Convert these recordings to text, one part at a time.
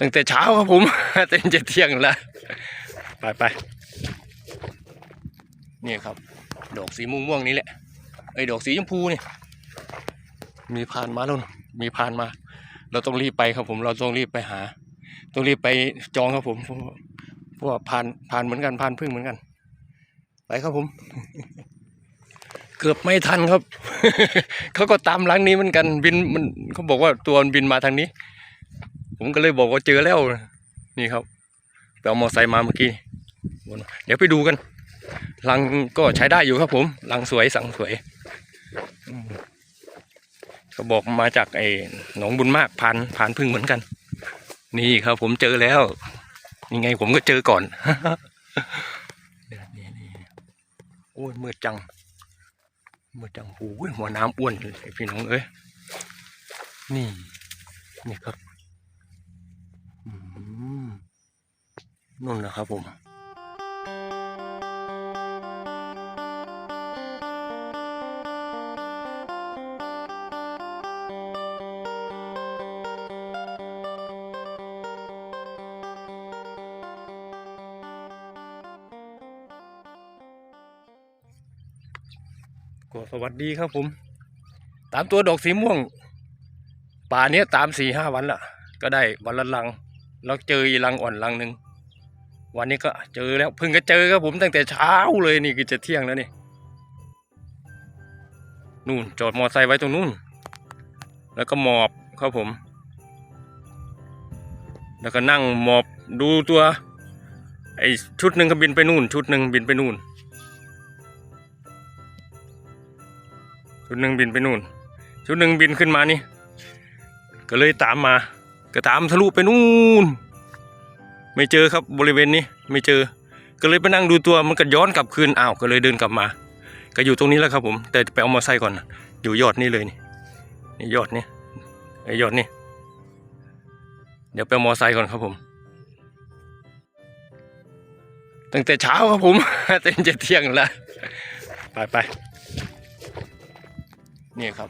ตั้งแต่เช้าครับผมเต็นจะเที่ยงแล้ว ไปไปนี่ครับ ดอกสีม่วงม่วงๆนี้แหละ ไอ้ดอกสีชมพูนี่มีผ่านมาแล้วนะมีผ่านมา เราต้องรีบไปครับผม เราต้องรีบไปหา ต้องรีบไปจองครับผมเพราะว่าเพราะว่าผ่านผ่านเหมือนกันผ่านพึ่งเหมือนกัน ไปครับผม เกือบไม่ทันครับ เขาก็ตามหลังนี้เหมือนกันบินมันเขาบอกว่าตัวมันบินมาทางนี้ ผมก็เลยบอกว่าเจอแล้ว นี่ครับไปเอามอไซค์มาเมื่อกี้เดี๋ยวไปดูกันลังก็ใช้ได้อยู่ครับผมลังสวยสังสวยเขาบอกมาจากไอ้หนองบุญมากผ่านผ่านพึ่งเหมือนกัน นี่ครับผมเจอแล้วยังไงผมก็เจอก่อนนี่นี่โอ้ยมืดจังมืดจังโอ้ยหัวน้ำอ้วนเลยพี่น้องเอ้ยนี่นี่ครับ อืม นู่นนะครับผมก็สวัสดีครับผม ตามตัวดอกสีม่วง ป่าเนี้ยตามสี่ห้าวันละก็ได้วันละลัง แล้วเจออีลังอ่อนลังหนึ่ง วันนี้ก็เจอแล้วเพิ่งก็เจอครับผมตั้งแต่เช้าเลยนี่คือจะเที่ยงแล้วนี่นู่นจอดมอไซค์ไว้ตรงนู่น แล้วก็หมอบครับผม แล้วก็นั่งหมอบดูตัวไอชุดหนึ่งก็บินไปนู่น ชุดหนึ่งบินไปนู่น ชุดหนึ่งบินไปนู่น ชุดหนึ่งบินขึ้นมานี่ ก็เลยตามมา ก็ตามทะลุไปนู่น ไม่เจอครับบริเวณนี้ไม่เจอ ก็เลยไปนั่งดูตัวมันก็ย้อนกลับคืนอ้าวก็เลยเดินกลับมา ก็อยู่ตรงนี้แล้วครับผม แต่ไปเอามอไซก่อน อยู่ยอดนี่เลยนี่นี่ยอดนี่ไอ้ยอดนี่เดี๋ยวไปเอามอไซค์ก่อนครับผม ตั้งแต่เช้าครับผมเต็นจะเที่ยงแล้วไปไปนี่ครับ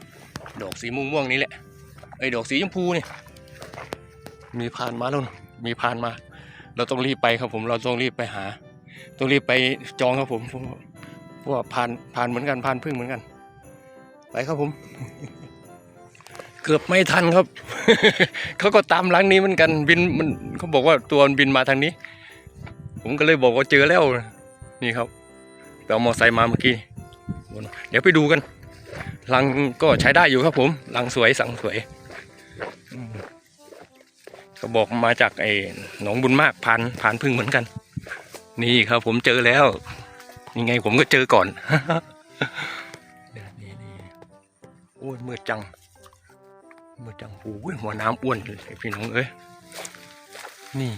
ดอกสีม่วงม่วงนี้แหละไอ้ดอกสีชมพูนี่มีผ่านมาแล้วนะมีผ่านมา เราต้องรีบไปครับผม เราต้องรีบไปหา ต้องรีบไปจองครับผมเพราะว่าผ่านผ่านเหมือนกันผ่านพึ่งเหมือนกัน ไปครับผม เกือบไม่ทันครับ เขาก็ตามหลังนี้เหมือนกันบินมันเขาบอกว่าตัวมันบินมาทางนี้ ผมก็เลยบอกว่าเจอแล้วนี่ครับไปเอามอไซค์มาเมื่อกี้เดี๋ยวไปดูกันลังก็ใช้ได้อยู่ครับผมลังสวยสังสวย อืมเขาบอกมาจากไอ้หนองบุญมากผ่านผ่านพึ่งเหมือนกัน นี่ครับผมเจอแล้วยังไงผมก็เจอก่อนนี่นี่โอ้ยมืดจังมืดจังโอ้ยหัวน้ำอ้วนเลยพี่น้องเอ้ยนี่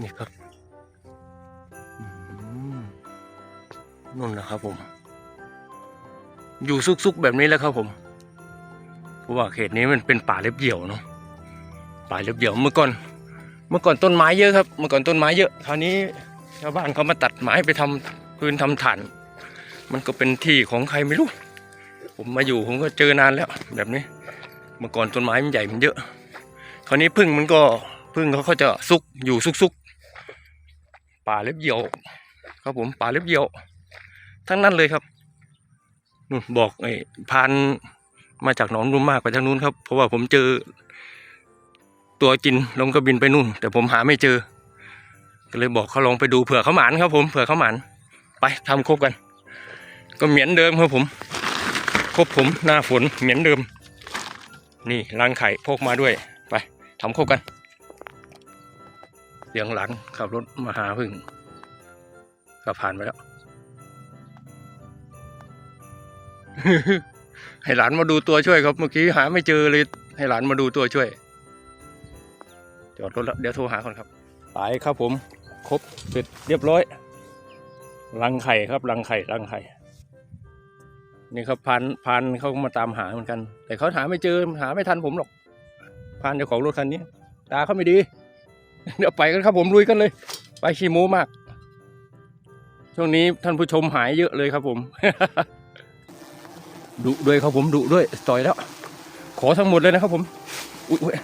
นี่ครับนู่นนะครับผม อยู่ซุกๆแบบนี้แล้วครับผมเพราะว่าเขตนี้มันเป็นป่าเล็บเหี่ยวเนาะ ป่าเล็บเหี่ยวเมื่อก่อน เมื่อก่อนต้นไม้เยอะครับ เมื่อก่อนต้นไม้เยอะคราวนี้ชาวบ้านเขามาตัดไม้ไปทำพื้นทำฐาน มันก็เป็นที่ของใครไม่รู้ ผมมาอยู่ผมก็เจอนานแล้ว แบบนี้ เมื่อก่อนต้นไม้มันใหญ่มันเยอะ คราวนี้พึ่งมันก็พึ่งเขาเขาจะซุกอยู่ซุกๆป่าเล็บเหี่ยว ครับผมป่าเล็บเหี่ยว ทั้งนั้นเลยครับนู่นบอกไอ้พานมาจากหนองรุ่มมากไปทางนู้นครับ เพราะว่าผมเจอ ตัวกินลงก็บินไปนู่น แต่ผมหาไม่เจอ ก็เลยบอกเขาลองไปดูเผื่อเขาหมานครับผมเผื่อเขาหมาน ไปทำคบกัน ก็เหมือนเดิมครับผมคบผมหน้าฝนเหมือนเดิม นี่รังไข่พกมาด้วย ไปทำคบกันเสียงหลังขับรถมาหาพึ่งก็ผ่านไปแล้ว ให้หลานมาดูตัวช่วยครับเมื่อกี้หาไม่เจอเลย ให้หลานมาดูตัวช่วย จอดรถแล้วเดี๋ยวโทรหาก่อนครับไปครับผมครบเสร็จเรียบร้อยรังไข่ครับรังไข่รังไข่ นี่ครับพันพันเขามาตามหาเหมือนกัน แต่เขาหาไม่เจอหาไม่ทันผมหรอกพันเจ้าของรถคันนี้ตาเขาไม่ดี เดี๋ยวไปกันครับผมลุยกันเลย ไปขี้โม้มาก ช่วงนี้ท่านผู้ชมหายเยอะเลยครับผมดุด้วยครับผมดุด้วยต่อยแล้ว ขอทั้งหมดเลยนะครับผม อุ้ยอุ๊ยอย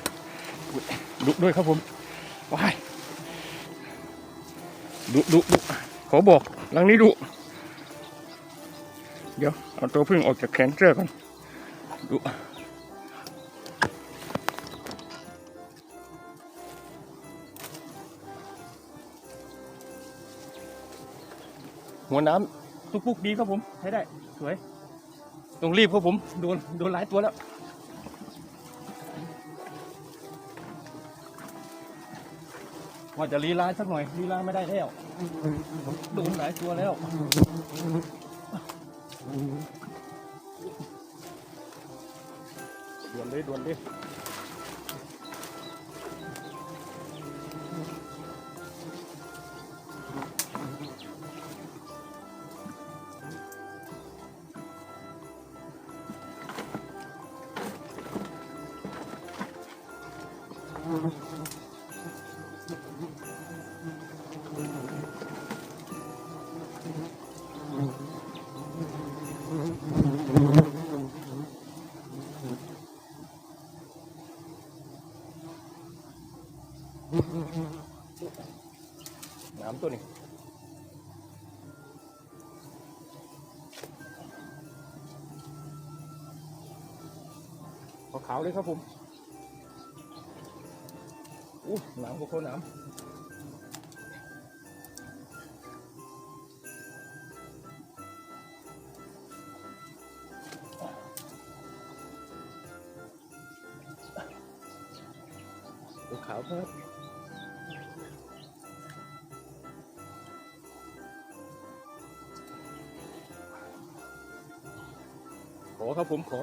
ดุด้วยครับผมว้ายดุดุดุขอบอกหลังนี้ดุเดี๋ยว เอาตัวพึ่งออกจากแขนเสื้อก่อนดุหัวน้ำตุกปุกดีครับผม ใช้ได้ สวย ต้องรีบครับผม โดน โดนหลายตัวแล้ว ว่าจะลีลาสักหน่อยลีลาไม่ได้แล้วโดนหลายตัวแล้วด่วนเลยด่วนเลย ตัวนี้ขาวๆเลยครับผมอู้หนามก็โคตรน้ำตั ขอครับผมขอ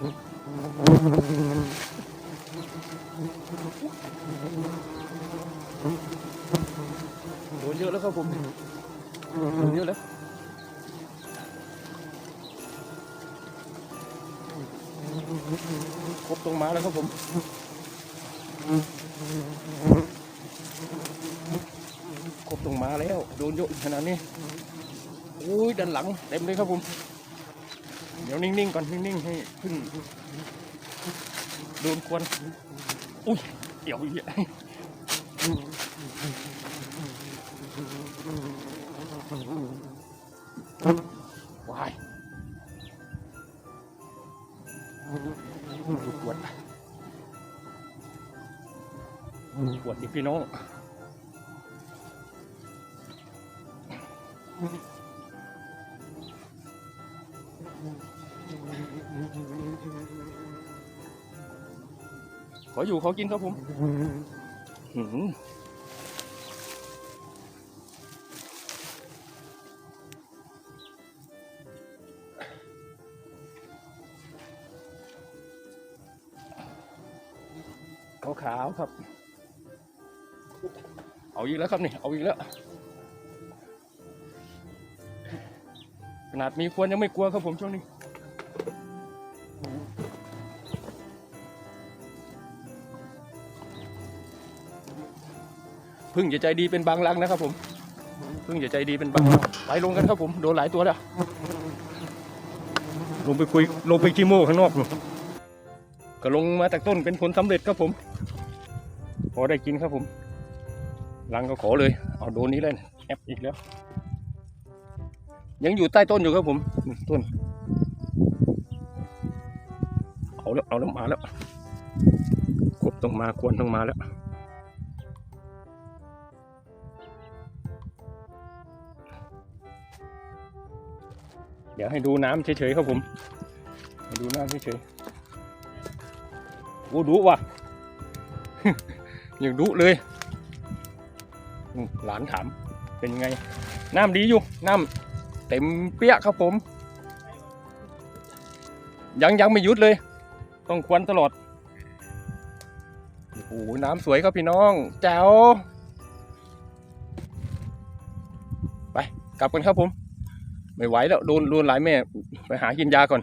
โดนเยอะแล้วครับผมโดนเยอะแล้วครบตรงมาแล้วครับผมครบตรงมาแล้ว โดนเยอะขนาดนี้อุ้ยดันหลังเต็มเลยครับผม ดี๋ยวนิ่งๆก่อนนิ่งๆให้พึ่งโดนควนอุ้ยเดี๋ยวอีกแล้ววายปวดปวดดิพี่น้อง ขออยู่ขอกินครับผมหืมขาวๆครับ เอาอีกแล้วครับนี่ เอาอีกแล้ว ขนาดมีควรยังไม่กลัวครับผมช่วงนี้ พึ่งจะใจดีเป็นบางรังนะครับผมพึ่งจะใจดีเป็นบางรังไปลงกันครับผมโดนหลายตัวแล้วลงไปคุยลงไปขี้โม่ข้างนอกนู่นก็ลงมาจากต้นเป็นผลสำเร็จครับผมพอได้กินครับผมรังก็ขอเลยเอาโดนนี้เลยแอบอีกแล้ว ยังอยู่ใต้ต้นอยู่ครับผมต้นเอาแล้วเอาแล้วมาแล้วกบต้องมาควรต้องมาแล้ว ดี๋ยวให้ดูน้ำเฉยๆครับผมให้ดูน้ำเฉยๆโอ้ดุว่ะยังดุเลยหลานถามเป็นยังไง น้ำดีอยู่ น้ำเต็มเปี้ยครับผม ยังยังไม่หยุดเลย ต้องควนตลอดโอ้โหน้ำสวยครับพี่น้อง แจ๋วไป กลับกันครับผม ไม่ไหวแล้วโดนโดนหลายแม่ ไปหากินยาก่อน